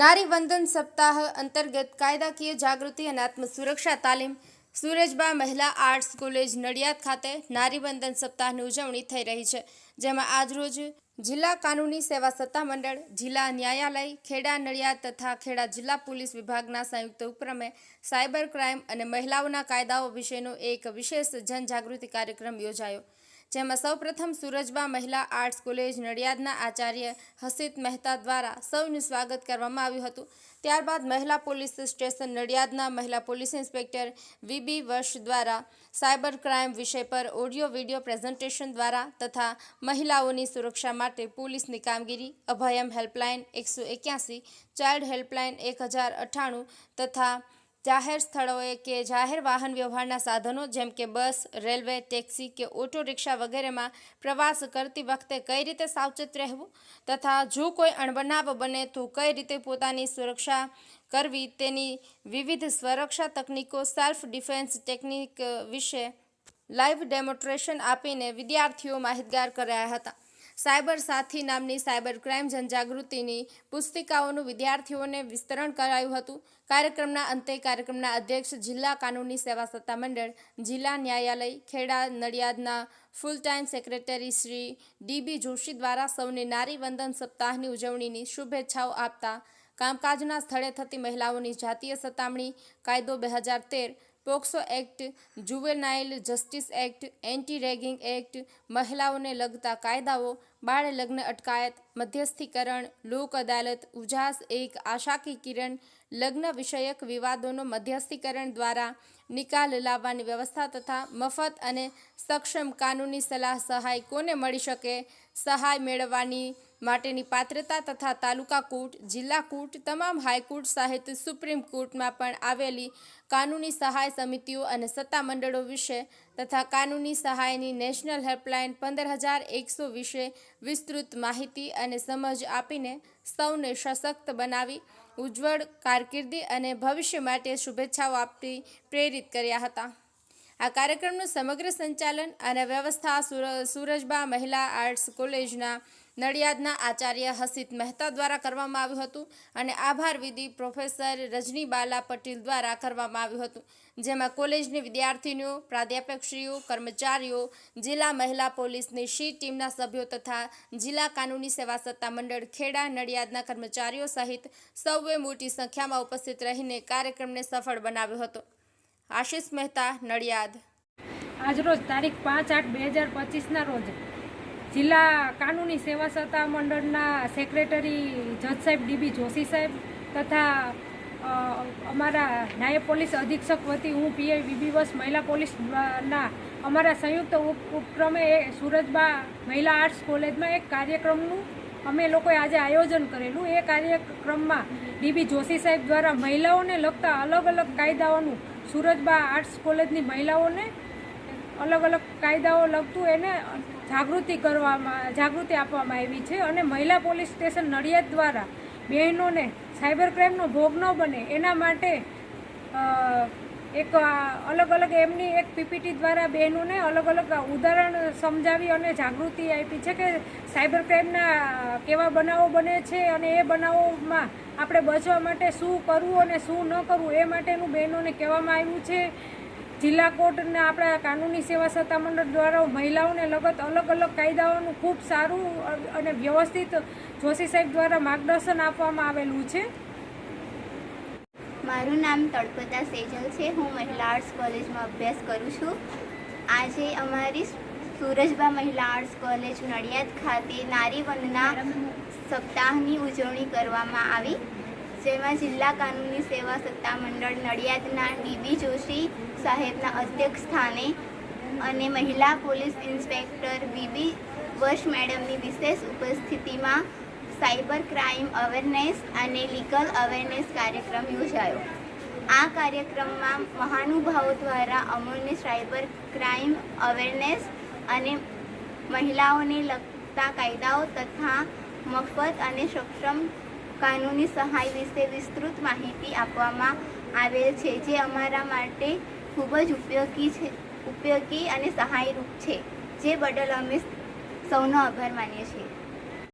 નારી વંદન સપ્તાહ અંતર્ગત કાયદાકીય જાગૃતિ અને આત્મ સુરક્ષા તાલીમ સુરજબા મહિલા આર્ટ્સ કોલેજ નડિયાદ ખાતે નારીબંધન સપ્તાહની ઉજવણી થઈ રહી છે, જેમાં આજરોજ જિલ્લા કાનૂની સેવા સત્તા મંડળ, જિલ્લા ન્યાયાલય, ખેડા નડિયાદ તથા ખેડા જિલ્લા પોલીસ વિભાગના સંયુક્ત ઉપક્રમે સાયબર ક્રાઇમ અને મહિલાઓના કાયદાઓ વિશેનો એક વિશેષ જનજાગૃતિ કાર્યક્રમ યોજાયો. જેમાં સૌપ્રથમ સુરજબા મહિલા આર્ટ્સ કોલેજ નડિયાદના આચાર્ય હસિત મહેતા દ્વારા સૌનું સ્વાગત કરવામાં આવ્યું હતું. ત્યારબાદ મહિલા પોલીસ સ્ટેશન નડિયાદના મહિલા પોલીસ ઇન્સ્પેક્ટર વીબી વર્ષ દ્વારા સાયબર ક્રાઇમ વિષય પર ઓડિયો વિડિયો પ્રેઝન્ટેશન દ્વારા તથા મહિલાઓની સુરક્ષા માટે પોલીસની કામગીરી, અભયમ હેલ્પલાઇન એકસો એક્યાસી, ચાઇલ્ડ હેલ્પલાઇન એક હજાર અઠ્ઠાણું તથા જાહેર સ્થળોએ કે જાહેર વાહન વ્યવહારના સાધનો, જેમ કે બસ, રેલવે, ટેક્સી કે ઓટો રિક્ષા વગેરેમાં પ્રવાસ કરતી વખતે કઈ રીતે સાવચેત રહેવું તથા જો કોઈ અણબનાવ બને તો કઈ રીતે પોતાની સુરક્ષા કરવી તેની વિવિધ સુરક્ષા તકનીકો, સેલ્ફ ડિફેન્સ ટેકનિક વિશે લાઈવ ડેમોન્સ્ટ્રેશન આપીને વિદ્યાર્થીઓ માહિતગાર કરાયા હતા. સાયબર સાથી નામની સાયબર ક્રાઇમ જનજાગૃતિની પુસ્તિકાઓનું વિદ્યાર્થીઓને વિસ્તરણ કરાયું હતું. કાર્યક્રમના અંતે કાર્યક્રમના અધ્યક્ષ જિલ્લા કાનૂની સેવા સત્તા મંડળ જિલ્લા ન્યાયાલય, Kheda નડિયાદના full time secretary Shri D B Joshi દ્વારા સૌને નારી વંદન સપ્તાહની ઉજવણીની શુભેચ્છાઓ આપતા કામકાજના સ્થળે થતી મહિલાઓની જાતીય સતામણી, કાયદો બે હજાર તેર POCSO act juvenile justice act anti ragging act મહિલાઓને લગતા કાયદાઓ બાળ લગ્ન અટકાયત, મધ્યસ્થીકરણ, લોક અદાલત, ઉજાસ એક, આશાકી કિરણ, લગ્ન વિષયક વિવાદોનો મધ્યસ્થીકરણ દ્વારા નિકાલ લાવવાની વ્યવસ્થા તથા મફત અને સક્ષમ કાનૂની સલાહ સહાય કોને મળી શકે, સહાય મેળવવાની માટેની પાત્રતા તથા તાલુકા કોર્ટ, જિલ્લા કોર્ટ, તમામ હાઈકોર્ટ સહિત સુપ્રીમ કોર્ટમાં પણ આવેલી કાનૂની સહાય સમિતિઓ અને સત્તામંડળો વિશે તથા કાનૂની સહાયની નેશનલ હેલ્પલાઇન પંદર હજાર એકસો વિશે વિસ્તૃત માહિતી અને સમજ આપીને સૌને સશક્ત બનાવી, ઉજ્જવળ કારકિર્દી અને ભવિષ્ય માટે શુભેચ્છાઓ આપતી પ્રેરિત કર્યા હતા. આ કાર્યક્રમનું સમગ્ર સંચાલન અને વ્યવસ્થા સુર- સુરજબા મહિલા આર્ટ્સ કોલેજના નડિયાદના આચાર્ય હસિત મહેતા દ્વારા કરવામાં આવ્યું હતું અને આભાર વિધિ પ્રોફેસર રજનીબાલા પટેલ દ્વારા કરવામાં આવ્યું હતું, જેમાં કોલેજની વિદ્યાર્થીનીઓ, પ્રાધ્યાપકશ્રીઓ, કર્મચારીઓ, જિલ્લા મહિલા પોલીસની શી ટીમના સભ્યો તથા જિલ્લા કાનૂની સેવા સત્તા મંડળ ખેડા, નડિયાદના કર્મચારીઓ સહિત સૌએ મોટી સંખ્યામાં ઉપસ્થિત રહીને કાર્યક્રમને સફળ બનાવ્યો હતો. આશિષ મહેતા, નડિયાદ. આજરોજ તારીખ પાંચ આઠ બે હજાર પચીસના રોજ જિલ્લા કાનૂની સેવા સત્તા મંડળના સેક્રેટરી જજ સાહેબ ડીબી જોશી સાહેબ તથા અમારા નાયબ પોલીસ અધિક્ષક વતી હું પીઆઈ બીબી વસ મહિલા પોલીસના અમારા સંયુક્ત ઉપ- ઉપક્રમે સુરતબા મહિલા આર્ટ્સ કોલેજમાં એક કાર્યક્રમનું અમે લોકોએ આજે આયોજન કરેલું. એ કાર્યક્રમમાં ડીબી જોશી સાહેબ દ્વારા મહિલાઓને લગતા અલગ અલગ કાયદાઓનું સુરતબા આર્ટ્સ કોલેજની મહિલાઓને અલગ અલગ કાયદાઓ લગતું એને જાગૃતિ કરવામાં, જાગૃતિ આપવામાં આવી છે અને મહિલા પોલીસ સ્ટેશન નડિયાદ દ્વારા બહેનોને સાયબર ક્રાઇમનો ભોગ ન બને એના માટે એક અલગ અલગ એમની એક પીપીટી દ્વારા બહેનોને અલગ અલગ ઉદાહરણ સમજાવી અને જાગૃતિ આપી છે કે સાયબર ક્રાઇમના કેવા બનાવો બને છે અને એ બનાવોમાં આપણે બચવા માટે શું કરવું અને શું ન કરવું એ માટેનું બહેનોને કહેવામાં આવ્યું છે. જિલ્લા કોર્ટના આપણા કાનૂની સેવા સત્તા મંડળ દ્વારા મહિલાઓને લગત અલગ અલગ કાયદાઓનું ખૂબ સારું અને વ્યવસ્થિત જોશી સાહેબ દ્વારા માર્ગદર્શન આપવામાં આવેલું છે. મારું નામ તળપદા સેજલ છે. હું મહિલા આર્ટ્સ કોલેજમાં અભ્યાસ કરું છું. આજે અમારી સુરજબા મહિલા આર્ટ્સ કોલેજ નડિયાદ ખાતે નારી વંદના સપ્તાહની ઉજવણી કરવામાં આવી. જેમાં જિલ્લા કાનૂની સેવા સત્તા મંડળ નડિયાદના ડીબી જોશી સાહેબના અધ્યક્ષ સ્થાને અને મહિલા પોલીસ ઇન્સ્પેક્ટર બીબી વર્ષ મેડમની વિશેષ ઉપસ્થિતિમાં સાયબર ક્રાઇમ અવેરનેસ અને લીગલ અવેરનેસ કાર્યક્રમ યોજાયો. આ કાર્યક્રમમાં મહાનુભાવો દ્વારા અમૂલ્ય સાયબર ક્રાઇમ અવેરનેસ અને મહિલાઓને લગતા કાયદાઓ તથા મફત અને સક્ષમ કાનૂની સહાય વિશે વિસ્તૃત માહિતી આપવામાં આવેલ છે, જે અમારા માટે ખૂબ જ ઉપયોગી છે, ઉપયોગી અને સહાયરૂપ છે. જે બદલ અમે સૌનો આભાર માનીએ છીએ.